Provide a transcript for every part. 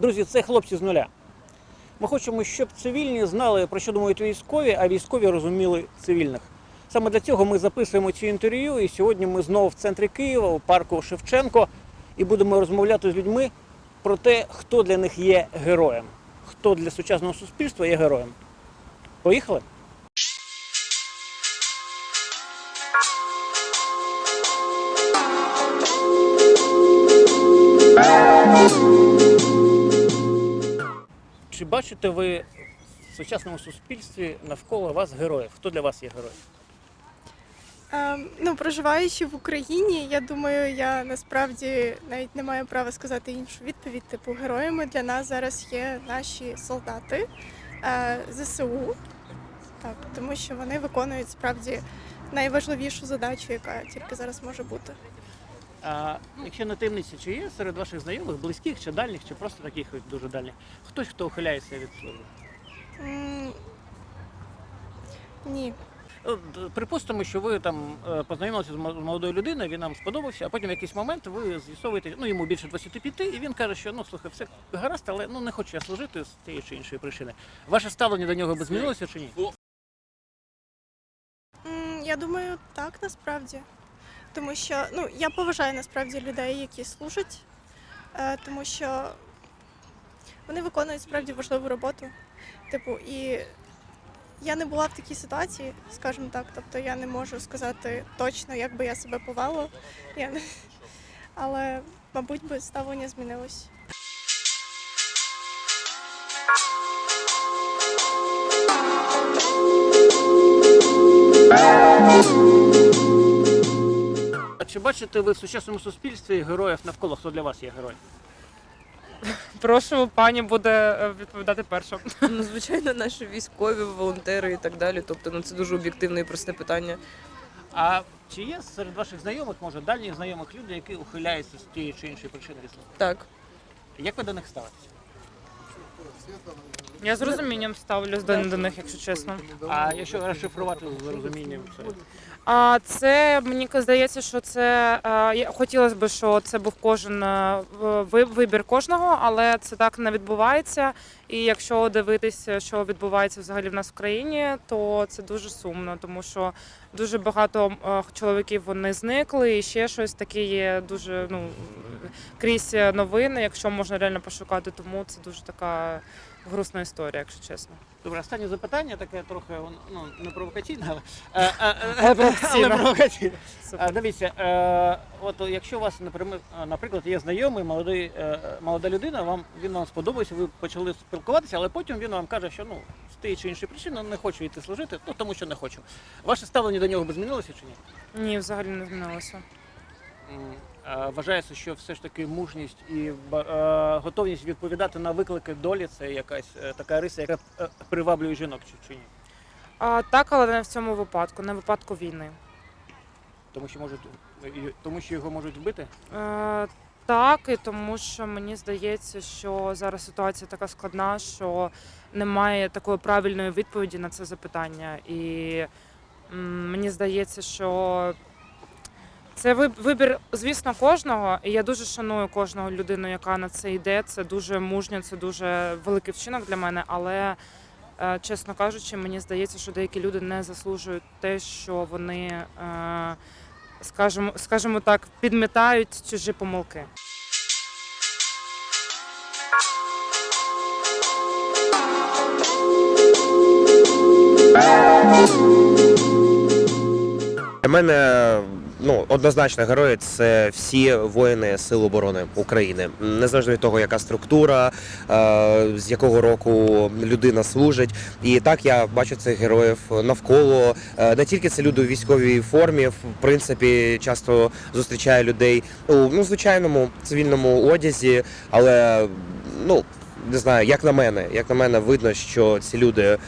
Друзі, це хлопці з нуля. Ми хочемо, щоб цивільні знали, про що думають військові, а військові розуміли цивільних. Саме для цього ми записуємо ці інтерв'ю, і сьогодні ми знову в центрі Києва, у парку Шевченко, і будемо розмовляти з людьми про те, хто для них є героєм, хто для сучасного суспільства є героєм. Поїхали? Бачите ви в сучасному суспільстві навколо вас героїв? Хто для вас є герой? Ем, ну, проживаючи в Україні, я думаю, я насправді навіть не маю права сказати іншу відповідь. Типу, героями для нас зараз є наші солдати е, ЗСУ, так, тому що вони виконують справді найважливішу задачу, яка тільки зараз може бути. А якщо не таємниця, чи є серед ваших знайомих, близьких чи дальніх, чи просто таких дуже дальніх, хтось, хто ухиляється від служби? М, Ні. От, е, Припустимо, що ви там е, познайомилися з мо- з молодою людиною, він нам сподобався, а потім в якийсь момент ви з'ясовуєте, ну йому більше 25, і він каже, що ну слухай, все гаразд, але ну не хочу я служити з тієї чи іншої причини. Ваше ставлення до нього би змінилося чи ні? М, Я думаю, так насправді. Тому що ну, я поважаю насправді людей, які служать, е, тому що вони виконують справді важливу роботу. Типу, і я не була в такій ситуації, скажімо так. Тобто я не можу сказати точно, як би я себе повела. Я не... Але, мабуть, би ставлення змінилось. А чи бачите ви в сучасному суспільстві героїв навколо? Хто для вас є герой? Прошу, пані буде е, відповідати перша. Ну, звичайно, наші військові, волонтери і так далі. Тобто, ну це дуже об'єктивне і просте питання. А чи є серед ваших знайомих, може, дальніх знайомих людей, які ухиляються з тієї чи іншої причини від служби? Так. Як ви до них ставитеся? Я з розумінням ставлюсь до, до них, якщо чесно. А якщо розшифрувати з розумінням, це А це мені здається, що це е, я- хотілося б, що це був кожен е, вибір кожного, але це так не відбувається. І якщо дивитися, що відбувається взагалі в нас в країні, то це дуже сумно, тому що дуже багато е, чоловіків вони зникли, і ще щось таке є дуже ну крізь новини, якщо можна реально пошукати. Тому це дуже така грустна історія, якщо чесно. Добре, останнє запитання, таке трохи ну, не провокаційне, але, е, е, е, але провокаційне. А, дивіться, е, от якщо у вас, наприклад, наприклад, є знайомий, молодий, е, молода людина, вам він вам сподобався, ви почали спілкуватися, але потім він вам каже, що ну з тієї чи іншої причини не хочу йти служити, ну тому що не хочу. Ваше ставлення до нього би змінилося чи ні? Ні, взагалі не змінилося. М, е, Вважається, що все ж таки мужність і е, готовність відповідати на виклики долі це якась е, така риса, яка е, приваблює жінок чи, ні? А, так, але не в цьому випадку, не в випадку війни. Тому що можуть тому що його можуть вбити. Е, так, і тому що мені здається, що зараз ситуація така складна, що немає такої правильної відповіді на це запитання. І м, мені здається, що це ви- вибір, звісно, кожного. І я дуже шаную кожного людину, яка на це йде. Це дуже мужньо, це дуже великий вчинок для мене. Але, е, чесно кажучи, мені здається, що деякі люди не заслужують те, що вони. е, скажімо, скажімо так, підмітають чужі помилки. Для мене ну однозначно герої це всі воїни Сил оборони України, незалежно від того, яка структура, е, з якого року людина служить. І так я бачу цих героїв навколо. Е, Не тільки це люди у військовій формі, в принципі, часто зустрічаю людей у ну звичайному цивільному одязі, але ну не знаю, як на мене, як на мене, видно, що ці люди.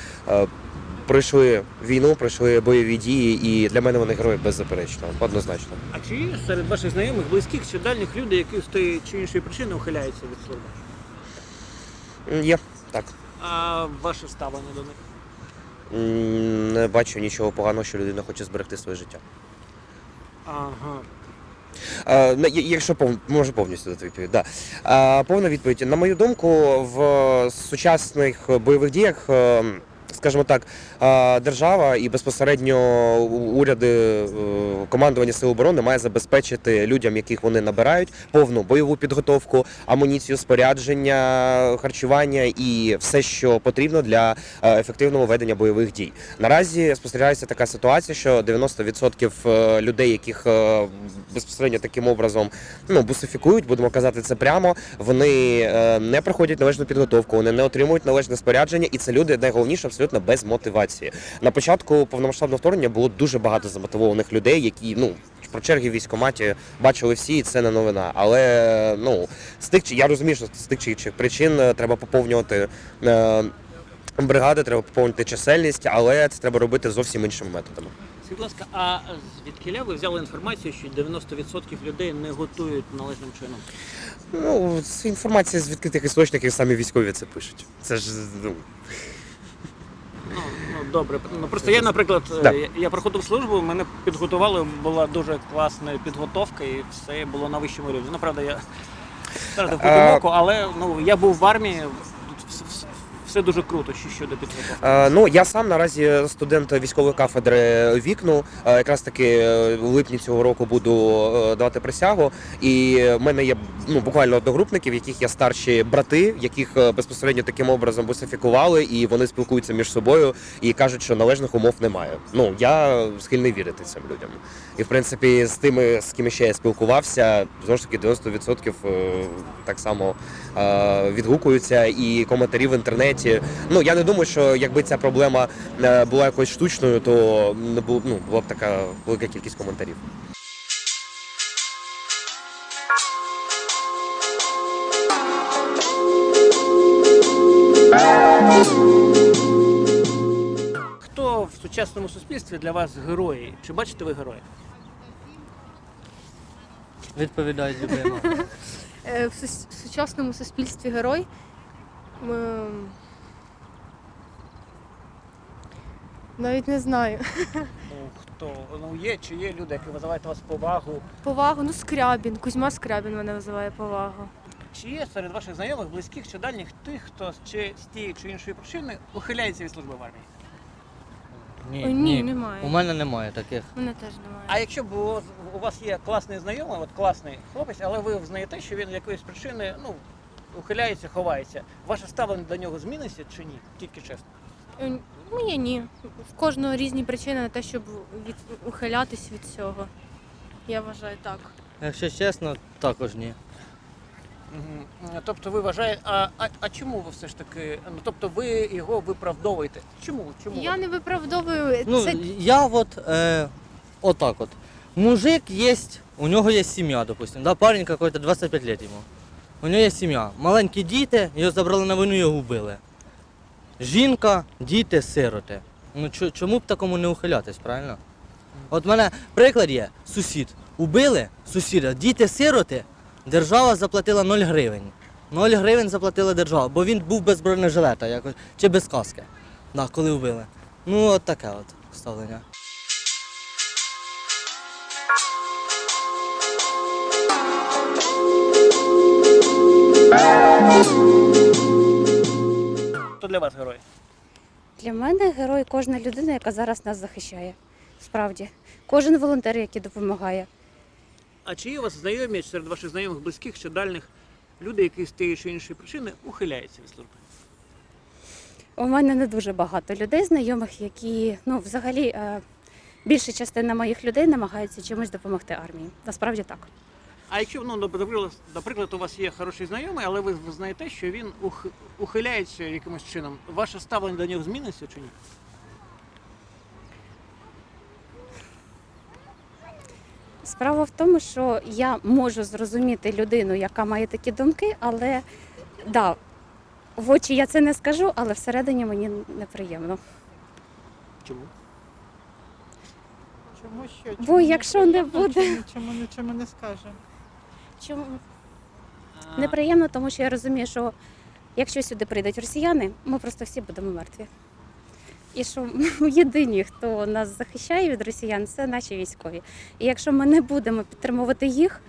Пройшли війну, пройшли бойові дії, і для мене вони герої беззаперечно, однозначно. А чи є серед ваших знайомих, близьких чи дальніх людей, які з тієї чи іншої причини ухиляються від служби? Є так. А ваше ставлення до них? Не бачу нічого поганого, що людина хоче зберегти своє життя. Ага. Я- якщо пов... можу повністю дати відповідь, да. Е, повна відповідь. На мою думку, в сучасних бойових діях. Скажімо так, держава і безпосередньо уряди е, командування сил оборони має забезпечити людям, яких вони набирають, повну бойову підготовку, амуніцію, спорядження, харчування і все, що потрібно для е, ефективного ведення бойових дій. Наразі спостерігається така ситуація, що 90% е, людей, яких безпосередньо таким образом ну бусифікують, будемо казати це прямо. Вони не проходять належну підготовку, вони не отримують належне спорядження, і це люди найголовніше абсолютно без мотивації. На початку повномасштабного вторгнення було дуже багато замотивованих людей, які ну. Про черги в військкоматі бачили всі, і це не новина. Але ну з тих чи- я розумію, що з тих чи інших причин е, треба поповнювати е, бригади, треба поповнити чисельність, але це треба робити зовсім іншими методами. Скажіть, будь ласка, а звідкиля ви взяли інформацію, що 90% людей не готують належним чином? Ну, це інформація з відкритих істочників, самі військові це пишуть. Це ж ну, Ну, ну добре. Ну просто я, наприклад, е, Да. я, я проходив службу, мене підготували, була дуже класна підготовка, і все було на вищому рівні. Ну, правда, я втратив А- око, але ну я був в армії. Тут все, все дуже круто, що щодо підготовки. Е, Ну, я сам наразі студент військової кафедри вікну. Е, Якраз таки е, в липні цього року буду е, давати присягу. І в мене є ну буквально одногрупники, в яких є старші брати, яких е, безпосередньо таким образом бусифікували, і вони спілкуються між собою і кажуть, що належних умов немає. Ну я схильний вірити цим людям. І в принципі, з тими, з ким ще я спілкувався, знову ж таки 90% е, так само е, відгукуються і коментарі в інтернеті. Ну я не думаю, що якби ця проблема е, була якось штучною, то не було ну, була б така велика кількість коментарів. Хто в сучасному суспільстві для вас герої? Чи бачите ви героїв? Відповідають любимо. Е, в сучасному суспільстві герой. Навіть не знаю. Ну хто ну є чи є люди, які визивають у вас повагу? Повагу, ну Скрябін, Кузьма Скрябін мене визиває повагу. Чи є серед ваших знайомих, близьких чи дальніх тих, хто чи з тієї чи іншої причини ухиляється від служби в армії? Ні, Ой, ні, немає. У мене немає таких. Мене теж немає. А якщо б у, у вас є класний знайомий, от класний хлопець, але ви взнаєте, що він з якоїсь причини ну, ухиляється, ховається, ваше ставлення до нього зміниться чи ні? Тільки чесно. Е, Моє ні. В кожного різні причини на те, щоб від... ухилятись від цього. Я вважаю так. Якщо чесно, також ні. Мгм. Тобто ви вважаєте, а, а, а чому ви все ж таки? Ну тобто ви його виправдовуєте? Чому? Чому? Я не виправдовую Ну, це. я от, е, отак от. Мужик есть, у нього є сім'я, допустим, да, парень какой-то 25 лет йому. У нього є сім'я. Маленькі діти, його забрали на війну, його вбили. Жінка, діти, сироти. Ну чому б такому не ухилятись, правильно? От в мене приклад є, сусід. Убили сусіда, діти сироти, держава заплатила 0 гривень. 0 гривень заплатила держава, бо він був без бронежилета якось, чи без каски. Да, коли вбили. Ну, от таке от ставлення. Хто для вас герой? Для мене герой кожна людина, яка зараз нас захищає. Справді, кожен волонтер, який допомагає. А чи є у вас знайомі серед ваших знайомих, близьких чи дальних люди, які з тієї чи іншої причини ухиляються від служби? У мене не дуже багато людей, знайомих, які ну взагалі е, більша частина моїх людей намагаються чимось допомогти армії. Насправді так. А якщо ну, наприклад, наприклад, у вас є хороший знайомий, але ви знаєте, що він ух, ухиляється якимось чином, ваше ставлення до нього зміниться чи ні? Справа в тому, що я можу зрозуміти людину, яка має такі думки, але да, в очі я це не скажу, але всередині мені неприємно. Чому? Чому що? Бо якщо не неприємно, буде- Чому, чому нічому не скаже? Чому неприємно, тому що я розумію, що якщо сюди прийдуть росіяни, ми просто всі будемо мертві. І що єдині, хто нас захищає від росіян, це наші військові. І якщо ми не будемо підтримувати їх,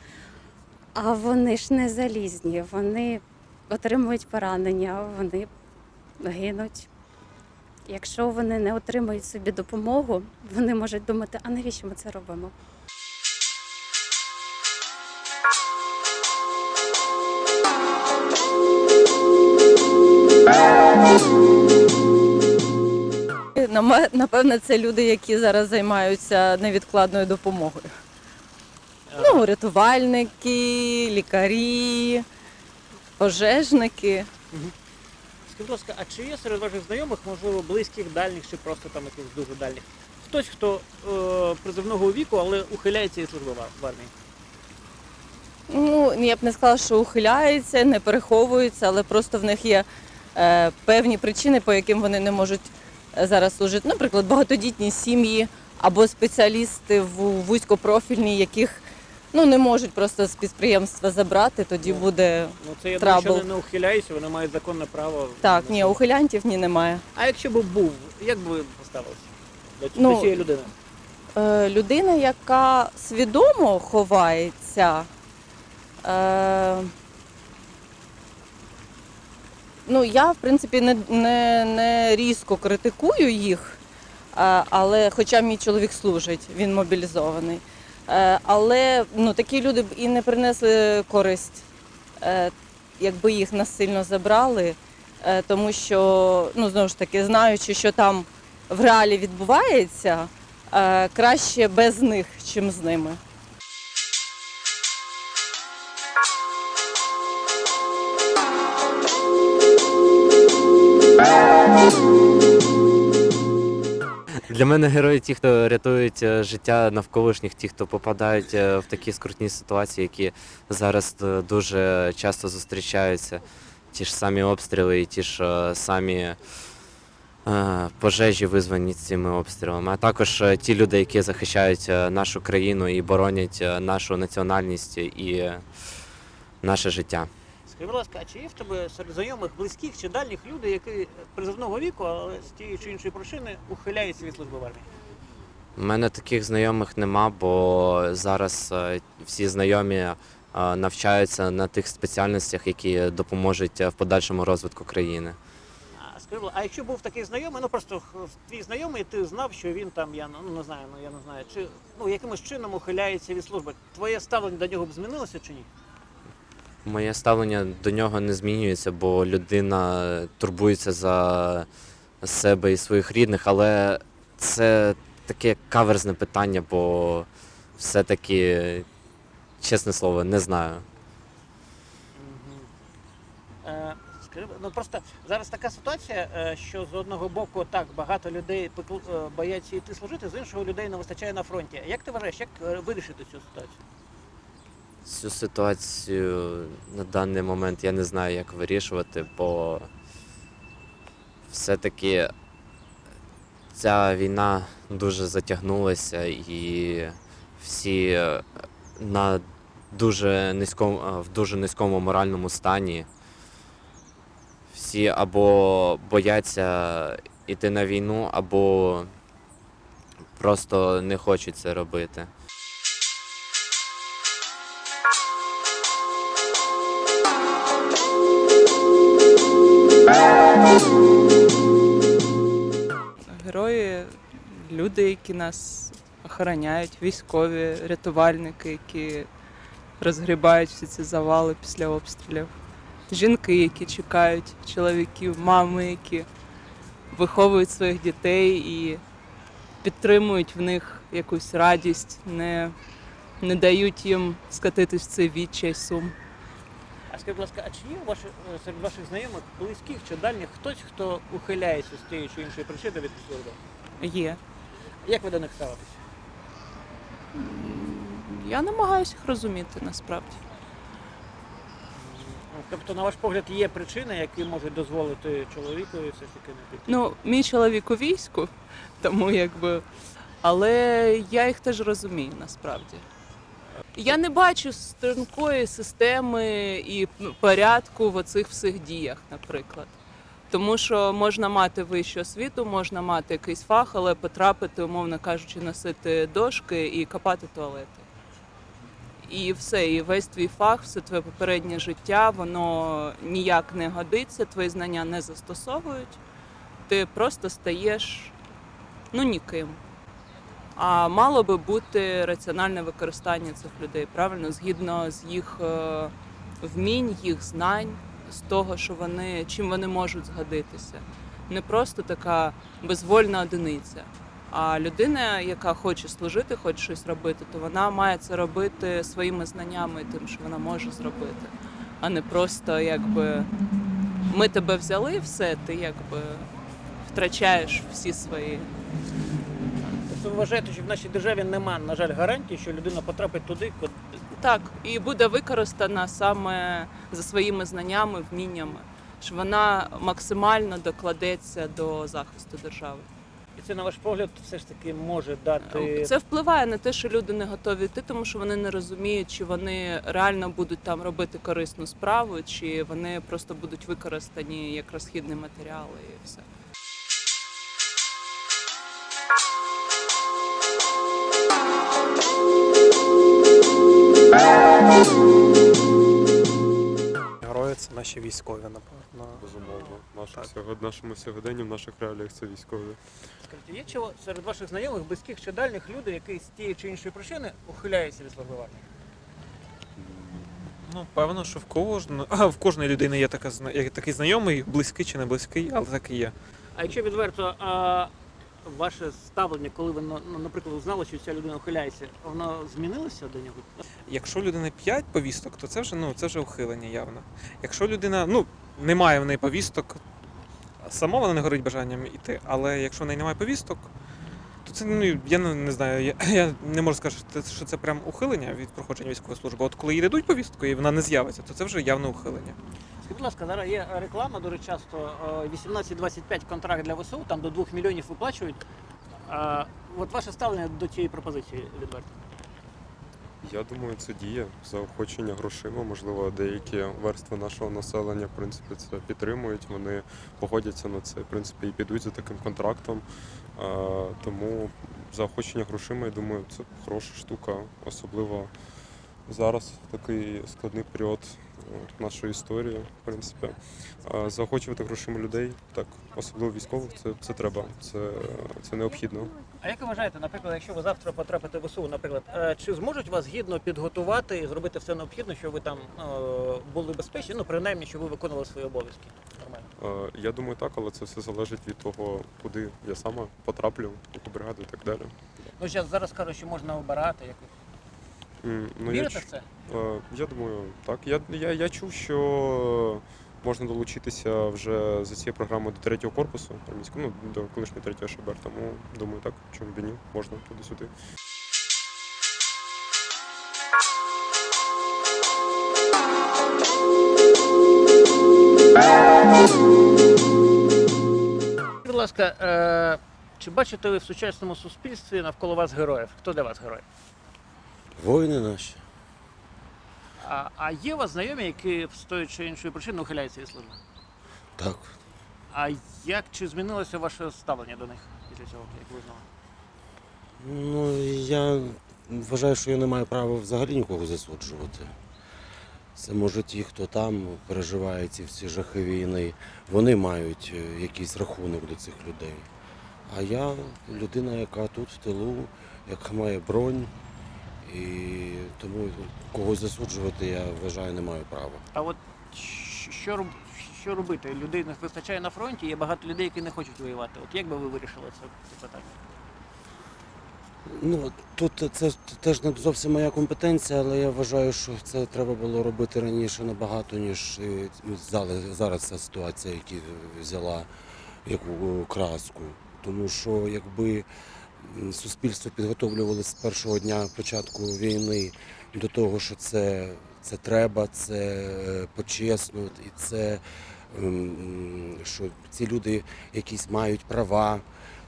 а вони ж не залізні, вони отримують поранення, вони гинуть. Якщо вони не отримують собі допомогу, вони можуть думати, а навіщо ми це робимо? Напевно, це люди, які зараз займаються невідкладною допомогою. Ну, рятувальники, лікарі, пожежники. Скажіть, будь ласка, а чи є серед ваших знайомих, можливо, близьких, дальніх чи просто там якихось дуже дальніх? Хтось, хто е, призовного віку, але ухиляється від служби в- армії? Ну, я б не сказала, що ухиляються, не переховуються, але просто в них є певні причини, по яким вони не можуть е, зараз служити. Наприклад, багатодітні сім'ї або спеціалісти в вузькопрофільні, яких ну, не можуть просто з підприємства забрати, тоді Ну, буде. Ну це я думаю, що Трабл. вони не ухиляються, вони мають законне право. Так, ні, ухилянтів ні немає. А якщо б був, як би ви поставилися до, Ну, до цієї людини? Е, людина, яка свідомо ховається. Е, ну, я, в принципі, не, не, не різко критикую їх, е, але хоча мій чоловік служить, він мобілізований. Е, але ну, такі люди б і не принесли користь, е, якби їх насильно забрали, тому що, ну, знову ж таки, знаючи, що там в реалі відбувається, краще без них, чим з ними. Для мене герої ті, хто рятують е, життя навколишніх, ті, хто попадають е, в такі скрутні ситуації, які зараз е, дуже часто зустрічаються. Ті ж самі обстріли і ті ж самі пожежі, визвані цими обстрілами, а також ті люди, які захищають нашу країну і боронять нашу національність і наше життя. Скажи, будь ласка, а чи є в тебе серед знайомих, близьких чи дальніх люди, які призовного віку, але з тієї чи іншої причини ухиляються від служби в армії? У мене таких знайомих нема, бо зараз е, всі знайомі е, навчаються на тих спеціальностях, які допоможуть е, в подальшому розвитку країни. А скажи, а якщо був такий знайомий, ну просто твій знайомий, ти знав, що він там, я ну не знаю, ну я не знаю, чи ну якимось чином ухиляється від служби. Твоє ставлення до нього б змінилося чи ні? Моє ставлення до нього не змінюється, бо людина турбується за себе і своїх рідних, але це таке каверзне питання, бо все-таки, чесне слово, не знаю. Е, ну просто зараз така ситуація, е, що з одного боку так багато людей пекл- е, бояться йти служити, з іншого людей не вистачає на фронті. Як ти вважаєш, як вирішити цю ситуацію? Цю ситуацію на даний момент я не знаю, як вирішувати, бо все-таки ця війна дуже затягнулася і всі на дуже низькому, в дуже низькому моральному стані. Всі або бояться йти на війну, або просто не хочуть це робити. Герої люди, які нас охороняють, військові, рятувальники, які розгрібають всі ці завали після обстрілів. Жінки, які чекають чоловіків, мами, які виховують своїх дітей і підтримують в них якусь радість, не, не дають їм скатитись в цей відчай сум. А скажи, будь ласка, а чи є у е, серед ваших знайомих, близьких чи дальніх хтось, хто ухиляється з тієї чи іншої причини від служби? Є. Як ви до них ставитесь? Я намагаюся їх розуміти насправді. Ну, Тобто, на ваш погляд, є причини, які можуть дозволити чоловікові все ж таки не піти? Ну, мій чоловік у війську, тому якби. Але я їх теж розумію насправді. Я не бачу стрункої системи і порядку в оцих всіх діях, наприклад. Тому що можна мати вищу освіту, можна мати якийсь фах, але потрапити, умовно кажучи, носити дошки і копати туалети. І все, і весь твій фах, все твоє попереднє життя, воно ніяк не годиться, твої знання не застосовують. Ти просто стаєш ну ніким. А мало би бути раціональне використання цих людей, правильно, згідно з їх е, вмінь, їх знань, з того, що вони чим вони можуть згодитися. Не просто така безвольна одиниця. А людина, яка хоче служити, хоче щось робити, то вона має це робити своїми знаннями тим, що вона може зробити, а не просто якби ми тебе взяли, все, ти якби втрачаєш всі свої. Ви вважаєте, що в нашій державі нема, на жаль, гарантії, що людина потрапить туди, куди Так, і буде використана саме за своїми знаннями, вміннями, що вона максимально докладеться до захисту держави. і це, на ваш погляд, все ж таки може дати Це впливає на те, що люди не готові йти, тому що вони не розуміють, чи вони реально будуть там робити корисну справу, чи вони просто будуть використані як розхідні матеріали і все. Герої це наші військові, напевно. Безумовно. Наше Так. сьогодні, нашому сьогоденні, в наших реаліях це військові. Скажіть, є чи серед ваших знайомих, близьких чи дальніх люди, які з тієї чи іншої причини ухиляються від служби в армії? Ну, певно, що в кожної, а, в кожної людини є така, такий знайомий, близький чи не близький, але так і є. А якщо відверто, а ваше ставлення, коли ви, ну, наприклад, узнали, що ця людина ухиляється, воно змінилося до нього? Якщо у людини 5 повісток, то це вже ну це вже ухилення явно. Якщо людина ну немає в неї повісток, сама вона не горить бажанням іти, але якщо в неї немає повісток, то це ну я не, не знаю. Я, я не можу сказати, що це прям ухилення від проходження військової служби. От коли їй дадуть повістку і вона не з'явиться, то це вже явно ухилення. Скажіть, будь ласка, зараз є реклама дуже часто е, 18-25 контракт для ВСУ, там до 2 мільйонів виплачують. А, От ваше ставлення до цієї пропозиції відверто. Я думаю, це діє заохочення грошима. Можливо, деякі верстви нашого населення в принципі це підтримують. Вони погодяться на це, в принципі, і підуть за таким контрактом. Е, Тому заохочення грошима, я думаю, це хороша штука, особливо зараз, в такий складний період нашої історії, в принципі. Е, Заохочувати грошима людей, так, особливо військових, це, це треба, це, це необхідно. А як ви вважаєте, наприклад, якщо ви завтра потрапите в ВСУ, наприклад, е, чи зможуть вас гідно підготувати і зробити все необхідне, щоб ви там е, були безпечні, ну принаймні, щоб ви виконували свої обов'язки? Нормально. Е, Я думаю, так, але це все залежить від того, куди я саме потраплю, в яку бригаду і так далі. Ну зараз зараз кажуть, що можна обирати якось. М, Ну, я, Вірите в це? е, я думаю, так. Я, я, я чув, що можна долучитися вже за цією програмою до третього корпусу армійського, ну, до колишнього третього ШБР, тому думаю, так, чому б і ні, можна туди-сюди. Будь ласка, е, чи бачите ви в сучасному суспільстві навколо вас героїв? Хто для вас герой? Воїни наші. А, а є у вас знайомі, які з тої чи іншої причини ухиляються від служби? Так. А як чи змінилося ваше ставлення до них після цього, як ви знали? Ну, я вважаю, що я не маю права взагалі нікого засуджувати. Це може ті, хто там переживає ці всі жахи війни, вони мають е, якийсь рахунок до цих людей. А я людина, яка тут в тилу, яка має бронь, і тому когось засуджувати я вважаю не маю права. А от що, роб- що робити? Людей не вистачає на фронті, є багато людей, які не хочуть воювати. От як би ви вирішили це, це питання? Ну тут це теж не зовсім моя компетенція, але я вважаю, що це треба було робити раніше набагато, ніж е, зараз, зараз ця ситуація, яка взяла яку краску. Тому що якби суспільство підготовлювалося з першого дня початку війни до того, що це, це треба, це е, почесно, і це що ці люди якісь мають права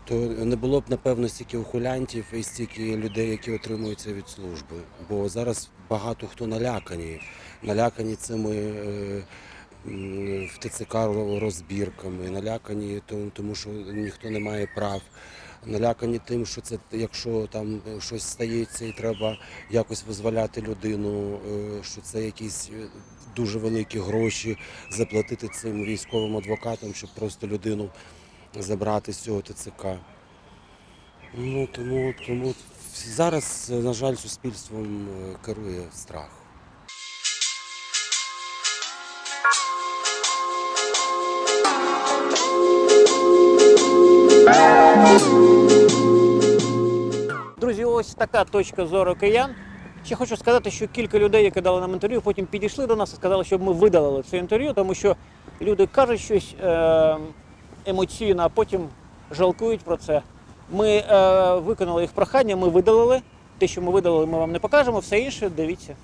то не було б напевно стільки ухилянтів і стільки людей, які отримуються від служби. Бо зараз багато хто налякані, налякані цими е, в ТЦК розбірками, налякані тому що ніхто не має прав. Налякані тим, що це якщо там щось стається і треба якось визволяти людину, е, що це якісь е, дуже великі гроші заплатити цим військовим адвокатам, щоб просто людину забрати з цього ТЦК. Ну тому, тому зараз, на жаль, суспільством е, керує страх. Друзі, ось така точка зору киян. Ще хочу сказати, що кілька людей, які дали нам інтерв'ю, потім підійшли до нас і сказали, щоб ми видалили це інтерв'ю, тому що люди кажуть щось е, емоційно, а потім жалкують про це. Ми е, виконали їх прохання, ми видалили. Те, що ми видалили, ми вам не покажемо, все інше дивіться.